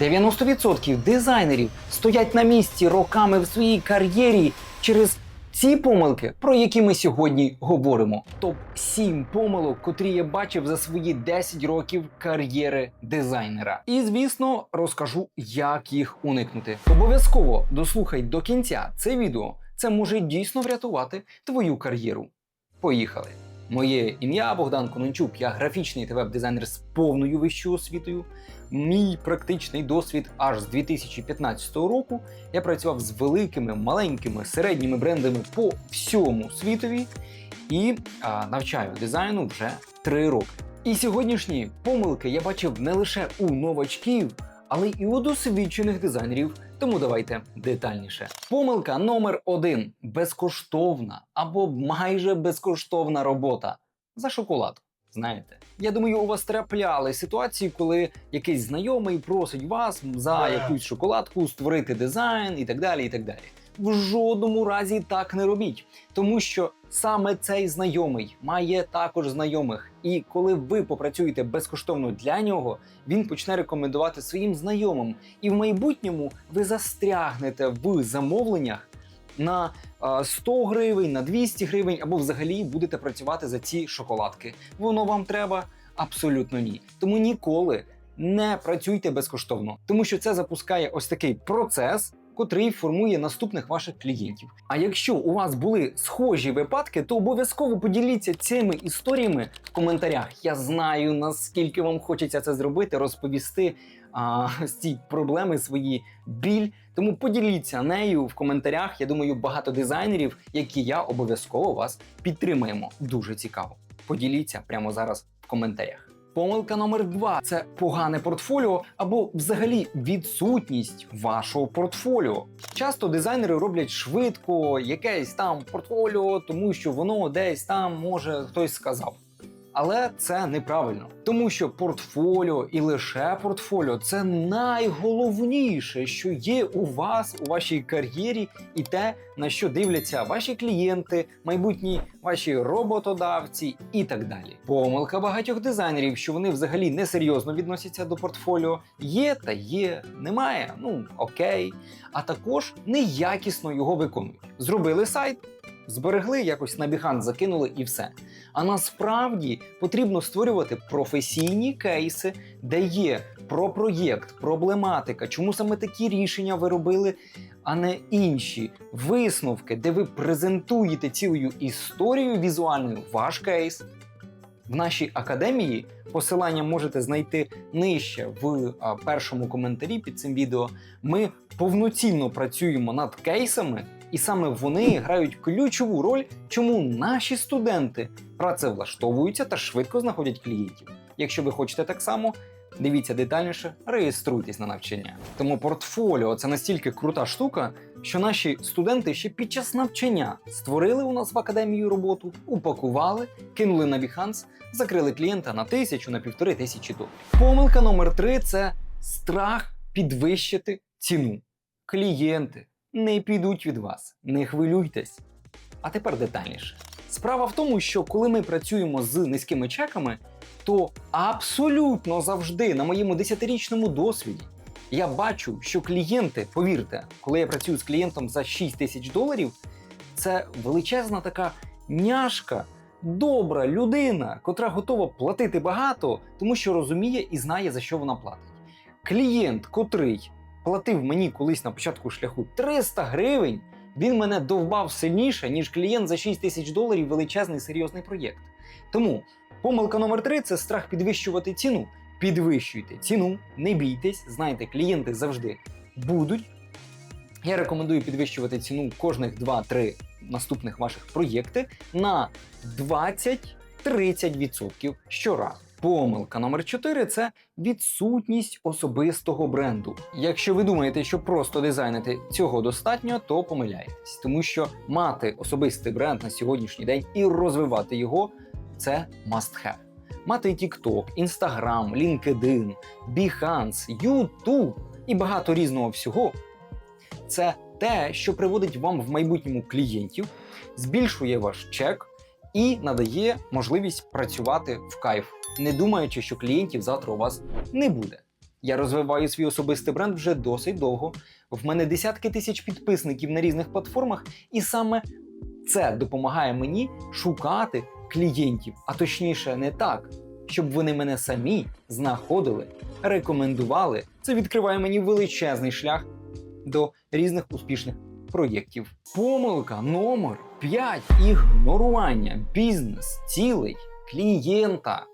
90% дизайнерів стоять на місці роками в своїй кар'єрі через ці помилки, про які ми сьогодні говоримо. Топ 7 помилок, котрі я бачив за свої 10 років кар'єри дизайнера. І звісно, розкажу, як їх уникнути. Обов'язково дослухай до кінця це відео. Це може дійсно врятувати твою кар'єру. Поїхали! Моє ім'я Богдан Конончук, я графічний та веб-дизайнер з повною вищою освітою. Мій практичний досвід аж з 2015 року. Я працював з великими, маленькими, середніми брендами по всьому світові і а, навчаю дизайну вже 3 роки. І сьогоднішні помилки я бачив не лише у новачків, але і у досвідчених дизайнерів. Тому давайте детальніше. Помилка номер один: безкоштовна або майже безкоштовна робота за шоколад. Знаєте, я думаю, у вас трапляли ситуації, коли якийсь знайомий просить вас за якусь шоколадку створити дизайн і так далі. і так далі. В жодному разі так не робіть, тому що саме цей знайомий має також знайомих. І коли ви попрацюєте безкоштовно для нього, він почне рекомендувати своїм знайомим. І в майбутньому ви застрягнете в замовленнях на е, 100 гривень, на 200 гривень, або взагалі будете працювати за ці шоколадки. Воно вам треба? Абсолютно ні. Тому ніколи не працюйте безкоштовно, тому що це запускає ось такий процес. Котрий формує наступних ваших клієнтів. А якщо у вас були схожі випадки, то обов'язково поділіться цими історіями в коментарях. Я знаю наскільки вам хочеться це зробити, розповісти а, ці проблеми, свої біль. Тому поділіться нею в коментарях. Я думаю, багато дизайнерів, які я обов'язково вас підтримаємо. Дуже цікаво. Поділіться прямо зараз в коментарях. Помилка номер два це погане портфоліо або взагалі відсутність вашого портфоліо. Часто дизайнери роблять швидко якесь там портфоліо, тому що воно десь там може хтось сказав. Але це неправильно, тому що портфоліо і лише портфоліо це найголовніше, що є у вас у вашій кар'єрі, і те, на що дивляться ваші клієнти, майбутні ваші роботодавці і так далі. Помилка багатьох дизайнерів, що вони взагалі несерйозно відносяться до портфоліо, є та є, немає. Ну окей, а також неякісно його виконують. Зробили сайт. Зберегли, якось на Behance закинули і все. А насправді потрібно створювати професійні кейси, де є про проєкт, проблематика, чому саме такі рішення ви робили, а не інші висновки, де ви презентуєте цілою історією візуальною ваш кейс. В нашій академії посилання можете знайти нижче в першому коментарі під цим відео. Ми повноцінно працюємо над кейсами, і саме вони грають ключову роль, чому наші студенти працевлаштовуються та швидко знаходять клієнтів. Якщо ви хочете так само, дивіться детальніше, реєструйтесь на навчання. Тому портфоліо це настільки крута штука, що наші студенти ще під час навчання створили у нас в академію роботу, упакували, кинули на Behance, закрили клієнта на тисячу, на півтори тисячі доларів. Помилка номер три це страх підвищити ціну. Клієнти не підуть від вас, не хвилюйтесь. А тепер детальніше. Справа в тому, що коли ми працюємо з низькими чеками, то абсолютно завжди на моєму 10-річному досвіді я бачу, що клієнти, повірте, коли я працюю з клієнтом за 6 тисяч доларів, це величезна така няшка, добра людина, котра готова платити багато, тому що розуміє і знає, за що вона платить. Клієнт, котрий платив мені колись на початку шляху 300 гривень, він мене довбав сильніше, ніж клієнт за 6 тисяч доларів величезний серйозний проєкт. Тому помилка номер 3 це страх підвищувати ціну. Підвищуйте ціну, не бійтесь, знайте, клієнти завжди будуть. Я рекомендую підвищувати ціну кожних 2-3 наступних ваших проєкти на 20-30% щоразу. Помилка номер 4 це відсутність особистого бренду. Якщо ви думаєте, що просто дизайнити цього достатньо, то помиляєтесь, тому що мати особистий бренд на сьогоднішній день і розвивати його це must have. Мати TikTok, Instagram, LinkedIn, Behance, YouTube і багато різного всього це те, що приводить вам в майбутньому клієнтів, збільшує ваш чек і надає можливість працювати в кайф, не думаючи, що клієнтів завтра у вас не буде. Я розвиваю свій особистий бренд вже досить довго. В мене десятки тисяч підписників на різних платформах, і саме це допомагає мені шукати клієнтів, а точніше, не так, щоб вони мене самі знаходили, рекомендували. Це відкриває мені величезний шлях до різних успішних проєктів. Помилка номер 5 ігнорування бізнес цілей клієнта.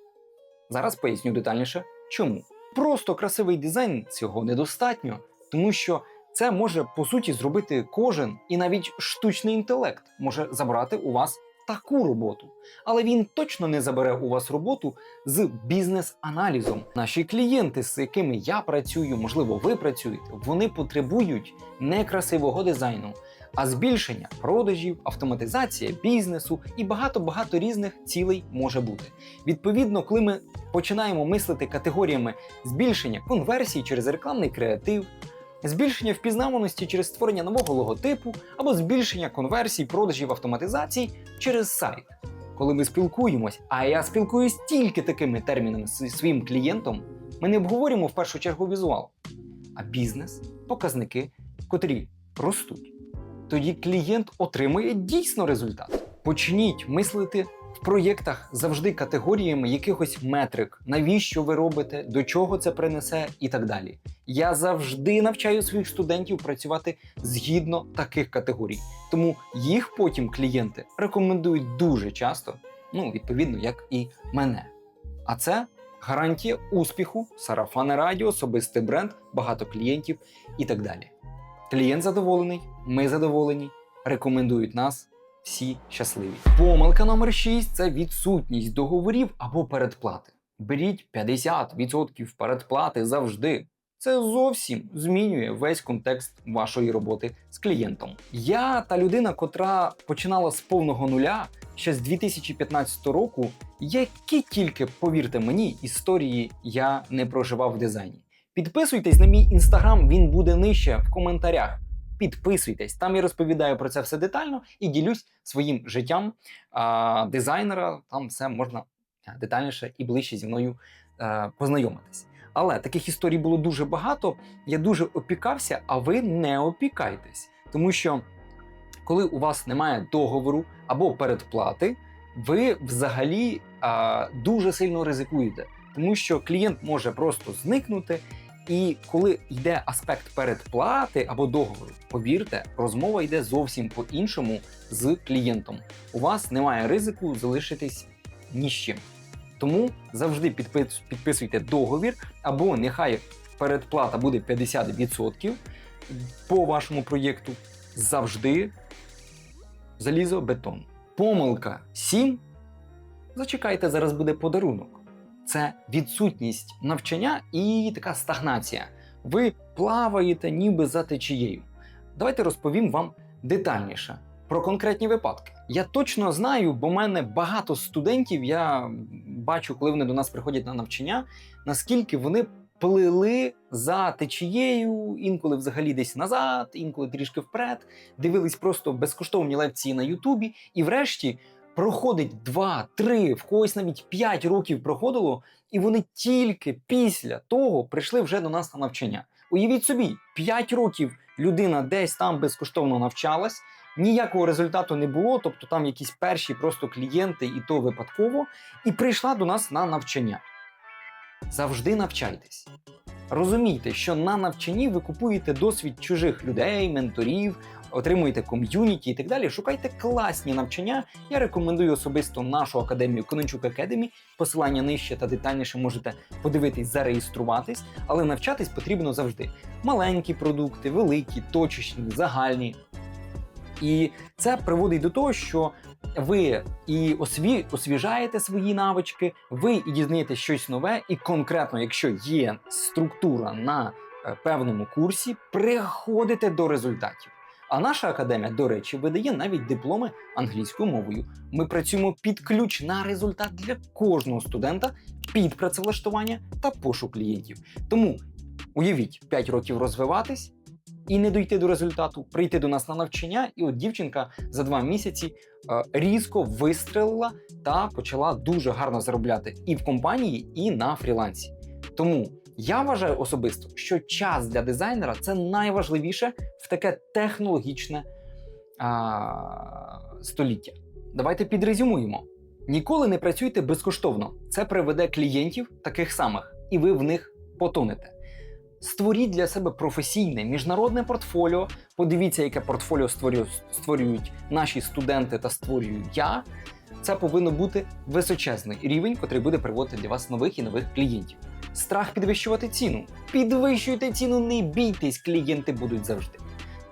Зараз поясню детальніше, чому. Просто красивий дизайн цього недостатньо, тому що це може по суті зробити кожен, і навіть штучний інтелект може забрати у вас таку роботу. Але він точно не забере у вас роботу з бізнес-аналізом. Наші клієнти, з якими я працюю, можливо, ви працюєте, вони потребують не красивого дизайну, а збільшення продажів, автоматизація бізнесу і багато-багато різних цілей може бути. Відповідно, коли ми починаємо мислити категоріями збільшення конверсій через рекламний креатив, збільшення впізнаваності через створення нового логотипу або збільшення конверсій, продажів автоматизацій через сайт. Коли ми спілкуємось, а я спілкуюсь тільки такими термінами зі своїм клієнтом, ми не обговорюємо в першу чергу візуал, а бізнес, показники, котрі ростуть. Тоді клієнт отримує дійсно результат. Почніть мислити в проєктах завжди категоріями якихось метрик, навіщо ви робите, до чого це принесе і так далі. Я завжди навчаю своїх студентів працювати згідно таких категорій. Тому їх потім клієнти рекомендують дуже часто, ну, відповідно, як і мене. А це гарантія успіху, сарафане радіо, особистий бренд, багато клієнтів і так далі. Клієнт задоволений, ми задоволені, рекомендують нас. Всі щасливі. Помилка номер 6 це відсутність договорів або передплати. Беріть 50% передплати завжди. Це зовсім змінює весь контекст вашої роботи з клієнтом. Я та людина, котра починала з повного нуля ще з 2015 року, які тільки, повірте мені, історії я не проживав в дизайні. Підписуйтесь на мій інстаграм, він буде нижче в коментарях. Підписуйтесь, там я розповідаю про це все детально і ділюсь своїм життям а, дизайнера. Там все можна детальніше і ближче зі мною а, познайомитись. Але таких історій було дуже багато. Я дуже опікався, а ви не опікайтесь. Тому що коли у вас немає договору або передплати, ви взагалі а, дуже сильно ризикуєте, тому що клієнт може просто зникнути. І коли йде аспект передплати або договору, повірте, розмова йде зовсім по-іншому з клієнтом. У вас немає ризику залишитись ні з чим. Тому завжди підписуйте договір, або нехай передплата буде 50% по вашому проєкту. Завжди залізобетон. Помилка 7. Зачекайте, зараз буде подарунок. Це відсутність навчання і така стагнація. Ви плаваєте ніби за течією. Давайте розповім вам детальніше про конкретні випадки. Я точно знаю, бо в мене багато студентів. Я бачу, коли вони до нас приходять на навчання, наскільки вони плили за течією, інколи взагалі десь назад, інколи трішки вперед, дивились просто безкоштовні лекції на Ютубі, і врешті проходить 2, 3, в когось навіть 5 років проходило, і вони тільки після того прийшли вже до нас на навчання. Уявіть собі, 5 років людина десь там безкоштовно навчалась, ніякого результату не було, тобто там якісь перші просто клієнти, і то випадково, і прийшла до нас на навчання. Завжди навчайтесь. Розумійте, що на навчанні ви купуєте досвід чужих людей, менторів, отримуєте ком'юніті і так далі. Шукайте класні навчання. Я рекомендую особисто нашу академію Конончук Академі. Посилання нижче та детальніше можете подивитись, зареєструватись, але навчатись потрібно завжди. Маленькі продукти, великі, точечні, загальні. І це приводить до того, що ви і осві... освіжаєте свої навички, ви і дізнаєтесь щось нове, і конкретно, якщо є структура на е, певному курсі, приходите до результатів. А наша академія, до речі, видає навіть дипломи англійською мовою. Ми працюємо під ключ на результат для кожного студента під працевлаштування та пошук клієнтів. Тому уявіть 5 років розвиватись і не дойти до результату, прийти до нас на навчання, і от дівчинка за два місяці е, різко вистрелила та почала дуже гарно заробляти і в компанії, і на фрілансі. Тому Я вважаю особисто, що час для дизайнера це найважливіше в таке технологічне а, століття. Давайте підрезюмуємо. Ніколи не працюйте безкоштовно. Це приведе клієнтів таких самих, і ви в них потонете. Створіть для себе професійне міжнародне портфоліо. Подивіться, яке портфоліо створю- створюють наші студенти та створюю я. Це повинно бути височезний рівень, який буде приводити для вас нових і нових клієнтів. Страх підвищувати ціну. Підвищуйте ціну, не бійтесь, клієнти будуть завжди.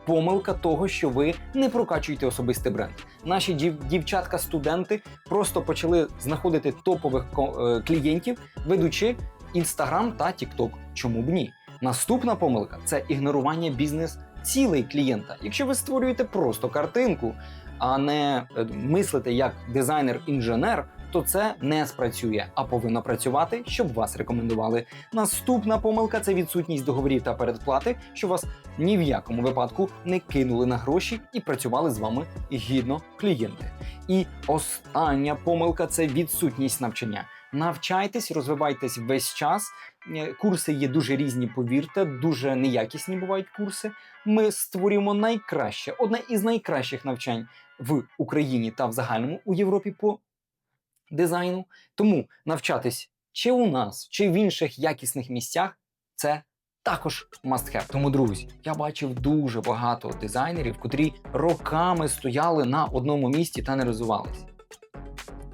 Помилка того, що ви не прокачуєте особистий бренд. Наші дів- дівчатка-студенти просто почали знаходити топових ко- е, клієнтів, ведучи Instagram та TikTok. Чому б ні? Наступна помилка це ігнорування бізнес цілей клієнта. Якщо ви створюєте просто картинку, а не е, мислите як дизайнер-інженер, то це не спрацює, а повинно працювати, щоб вас рекомендували. Наступна помилка це відсутність договорів та передплати, що вас ні в якому випадку не кинули на гроші і працювали з вами гідно клієнти. І остання помилка це відсутність навчання. Навчайтесь, розвивайтесь весь час. Е, Курси є дуже різні, повірте, дуже неякісні бувають курси. Ми створюємо найкраще, одне із найкращих навчань в Україні та в загальному у Європі по дизайну. Тому навчатись чи у нас, чи в інших якісних місцях це також must have. Тому, друзі, я бачив дуже багато дизайнерів, котрі роками стояли на одному місці та не розвивались.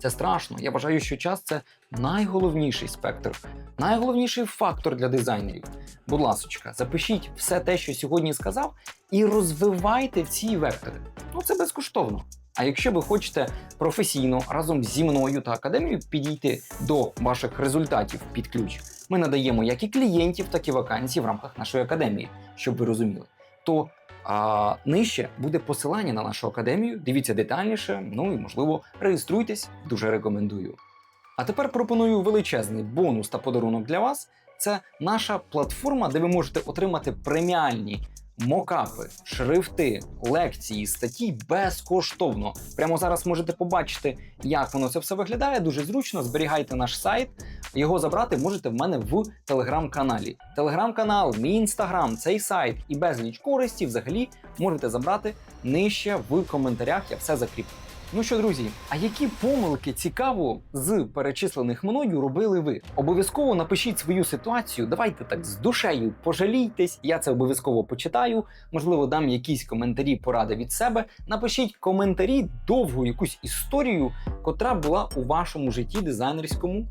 Це страшно. Я вважаю, що час це найголовніший спектр, найголовніший фактор для дизайнерів. Будь ласочка, запишіть все те, що сьогодні сказав, і розвивайте ці вектори. Ну це безкоштовно. А якщо ви хочете професійно разом зі мною та академією підійти до ваших результатів під ключ, ми надаємо як і клієнтів, так і вакансій в рамках нашої академії, щоб ви розуміли. То а, нижче буде посилання на нашу академію. Дивіться детальніше. Ну і можливо реєструйтесь. Дуже рекомендую. А тепер пропоную величезний бонус та подарунок для вас. Це наша платформа, де ви можете отримати преміальні мокапи, шрифти, лекції, статті безкоштовно. Прямо зараз можете побачити, як воно це все виглядає. Дуже зручно. Зберігайте наш сайт. Його забрати можете в мене в телеграм-каналі. Телеграм-канал, мій інстаграм, цей сайт і безліч користі взагалі можете забрати нижче в коментарях. Я все закріплю. Ну що, друзі, а які помилки цікаво з перечислених мною робили ви? Обов'язково напишіть свою ситуацію. Давайте так з душею пожалійтесь. Я це обов'язково почитаю. Можливо, дам якісь коментарі, поради від себе. Напишіть коментарі довгу якусь історію, котра була у вашому житті дизайнерському.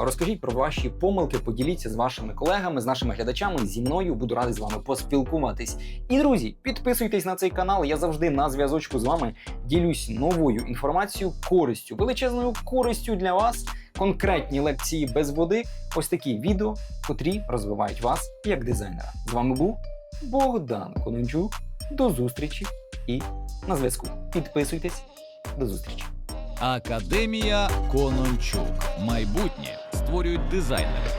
Розкажіть про ваші помилки, поділіться з вашими колегами, з нашими глядачами. Зі мною буду радий з вами поспілкуватись. І друзі, підписуйтесь на цей канал. Я завжди на зв'язочку з вами ділюсь новою інформацією, користю, величезною користю для вас. Конкретні лекції без води. Ось такі відео, котрі розвивають вас як дизайнера. З вами був Богдан Конончук. До зустрічі і на зв'язку. Підписуйтесь. До зустрічі. Академія Конончук. Майбутнє створюють дизайнери.